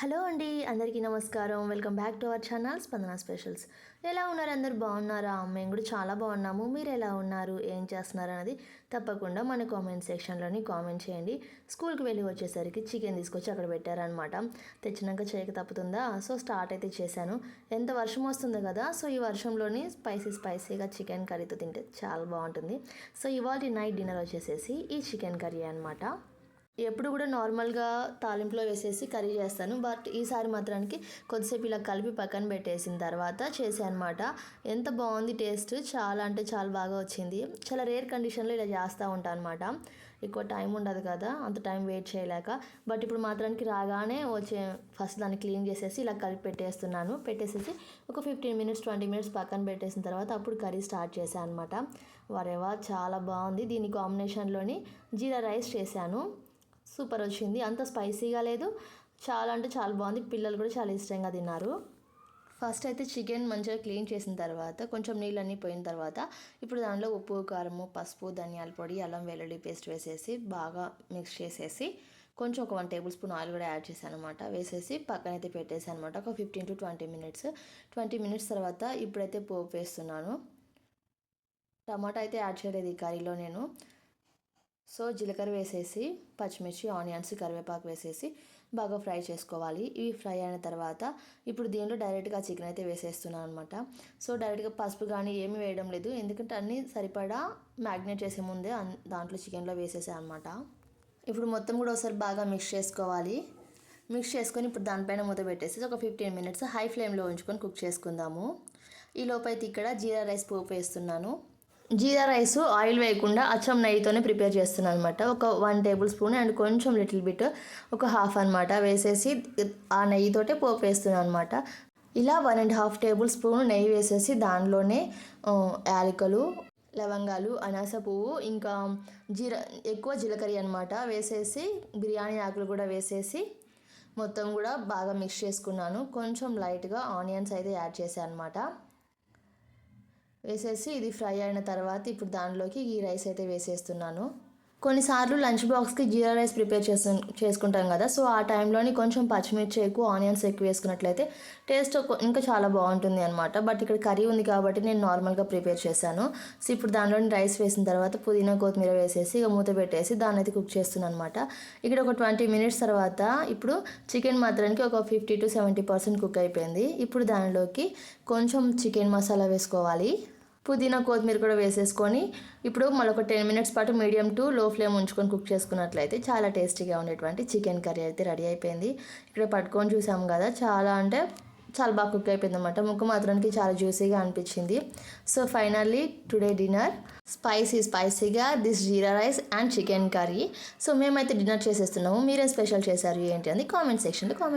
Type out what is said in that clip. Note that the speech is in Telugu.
హలో అండి అందరికీ నమస్కారం. Welcome back to our channel Spandana specials. ఎలా ఉన్నారు అందరు? బాగున్నారా? మేము కూడా చాలా బాగున్నాము. మీరు ఎలా ఉన్నారు? ఏం చేస్తున్నారు అనేది తప్పకుండా మన కామెంట్ సెక్షన్లోని కామెంట్ చేయండి. స్కూల్కి వెళ్ళి వచ్చేసరికి చికెన్ తీసుకొచ్చి అక్కడ పెట్టారనమాట తెచ్చినాక చేయక తప్పుతుందా? సో స్టార్ట్ అయితే చేశాను. ఎంత వర్షం వస్తుందో కదా సో ఈ వర్షంలోని స్పైసీ స్పైసీగా చికెన్ కర్రీతో తింటే చాలా బాగుంటుంది. సో ఇవాళ నైట్ డిన్నర్ వచ్చేసేసి ఈ చికెన్ కర్రీ అనమాట ఎప్పుడు కూడా నార్మల్గా తాలింపులో వేసేసి కర్రీ చేస్తాను. బట్ ఈసారి మాత్రానికి కొద్దిసేపు ఇలా కలిపి పక్కన పెట్టేసిన తర్వాత చేసాను అనమాట ఎంత బాగుంది టేస్ట్. చాలా అంటే చాలా బాగా వచ్చింది. చాలా రేర్ కండిషన్లో ఇలా చేస్తూ ఉంటాను అనమాట ఎక్కువ టైం ఉండదు కదా అంత టైం వెయిట్ చేయలేక. బట్ ఇప్పుడు మాత్రానికి రాగానే వచ్చే ఫస్ట్ దాన్ని క్లీన్ చేసేసి ఇలా కలిపి పెట్టేస్తున్నాను. పెట్టేసేసి ఒక ఫిఫ్టీన్ మినిట్స్ ట్వంటీ మినిట్స్ పక్కన పెట్టేసిన తర్వాత అప్పుడు కర్రీ స్టార్ట్ చేశాను అనమాట వరేవా చాలా బాగుంది. దీని కాంబినేషన్లోని జీరా రైస్ చేశాను. సూపర్ వచ్చింది. అంత స్పైసీగా లేదు. చాలా అంటే చాలా బాగుంది. పిల్లలు కూడా చాలా ఇష్టంగా తిన్నారు. ఫస్ట్ అయితే చికెన్ మంచిగా క్లీన్ చేసిన తర్వాత కొంచెం నీళ్ళన్నీ పోయిన తర్వాత ఇప్పుడు దానిలో ఉప్పు కారము పసుపు ధనియాల పొడి అల్లం వెల్లుల్లి పేస్ట్ వేసేసి బాగా మిక్స్ చేసేసి కొంచెం ఒక వన్ టేబుల్ స్పూన్ ఆయిల్ కూడా యాడ్ చేశాను అనమాట వేసేసి పక్కన అయితే పెట్టేసాను అనమాట ఒక fifteen to twenty minutes. Twenty minutes తర్వాత ఇప్పుడైతే పోపు వేస్తున్నాను. టమాటా అయితే యాడ్ చేయలేదు ఈ కర్రీలో నేను. సో జీలకర్ర వేసేసి పచ్చిమిర్చి ఆనియన్స్ కరివేపాకు వేసేసి బాగా ఫ్రై చేసుకోవాలి. ఇవి ఫ్రై అయిన తర్వాత ఇప్పుడు దీనిలో డైరెక్ట్గా చికెన్ అయితే వేసేస్తున్నాను అనమాట సో డైరెక్ట్గా పసుపు కానీ ఏమి వేయడం లేదు. ఎందుకంటే అన్నీ సరిపడా మ్యాగ్నేట్ చేసే ముందే దాంట్లో చికెన్లో వేసేసాను అనమాట ఇప్పుడు మొత్తం కూడా ఒకసారి బాగా మిక్స్ చేసుకోవాలి. మిక్స్ చేసుకొని ఇప్పుడు దానిపైన మూత పెట్టేసి ఒక ఫిఫ్టీన్ మినిట్స్ హై ఫ్లేమ్లో ఉంచుకొని కుక్ చేసుకుందాము. ఈ లోపైతే ఇక్కడ జీరా రైస్ పోపు వేస్తున్నాను. జీరా రైస్ ఆయిల్ వేయకుండా అచ్చం నెయ్యితోనే ప్రిపేర్ చేస్తున్నాను అనమాట ఒక వన్ టేబుల్ స్పూన్ అండ్ కొంచెం లిటిల్ బిట్ ఒక హాఫ్ అనమాట వేసేసి ఆ నెయ్యితోటే పోపు వేస్తున్నాను అనమాట ఇలా one and half tablespoon నెయ్యి వేసేసి దానిలోనే యాలకులు లవంగాలు అనాస పువ్వు ఇంకా జీర ఎక్కువ జీలకర్ర అనమాట వేసేసి బిర్యానీ ఆకులు కూడా వేసేసి మొత్తం కూడా బాగా మిక్స్ చేసుకున్నాను. కొంచెం లైట్గా ఆనియన్స్ అయితే యాడ్ చేశాను అనమాట వేసేసి ఇది ఫ్రై అయిన తర్వాత ఇప్పుడు దానిలోకి ఈ రైస్ అయితే వేసేస్తున్నాను. కొన్నిసార్లు లంచ్ బాక్స్కి జీరా రైస్ ప్రిపేర్ చేసు చేసుకుంటాం కదా సో ఆ టైంలోని కొంచెం పచ్చిమిర్చి ఎక్కువ ఆనియన్స్ ఎక్కువ వేసుకున్నట్లయితే టేస్ట్ ఇంకా చాలా బాగుంటుంది అనమాట బట్ ఇక్కడ కర్రీ ఉంది కాబట్టి నేను నార్మల్గా ప్రిపేర్ చేశాను. సో ఇప్పుడు దానిలోని రైస్ వేసిన తర్వాత పుదీనా కొత్తిమీర వేసేసి ఇక మూత పెట్టేసి దాన్ని అయితే కుక్ చేస్తున్నాను అనమాట ఇక్కడ ఒక ట్వంటీ మినిట్స్ తర్వాత ఇప్పుడు చికెన్ మాత్రానికి ఒక fifty to seventy percent cook అయిపోయింది. ఇప్పుడు దానిలోకి కొంచెం చికెన్ మసాలా వేసుకోవాలి. పుదీనా కొత్తిమీర కూడా వేసేసుకొని ఇప్పుడు మళ్ళీ టెన్ మినిట్స్ పాటు మీడియం టు లో ఫ్లేమ్ ఉంచుకొని కుక్ చేసుకున్నట్లయితే చాలా టేస్టీగా ఉండేటువంటి చికెన్ కర్రీ అయితే రెడీ అయిపోయింది. ఇక్కడ పట్టుకొని చూసాము కదా చాలా అంటే చాలా బాగా కుక్ అయిపోయింది అనమాట ముక్క మాత్రానికి చాలా జ్యూసీగా అనిపించింది. So finally today dinner. Spicy స్పైసీగా this jeera rice and chicken curry. So మేమైతే డిన్నర్ చేసేస్తున్నాము. మీరేం స్పెషల్ చేశారు ఏంటి అని కామెంట్ సెక్షన్లో కామెంట్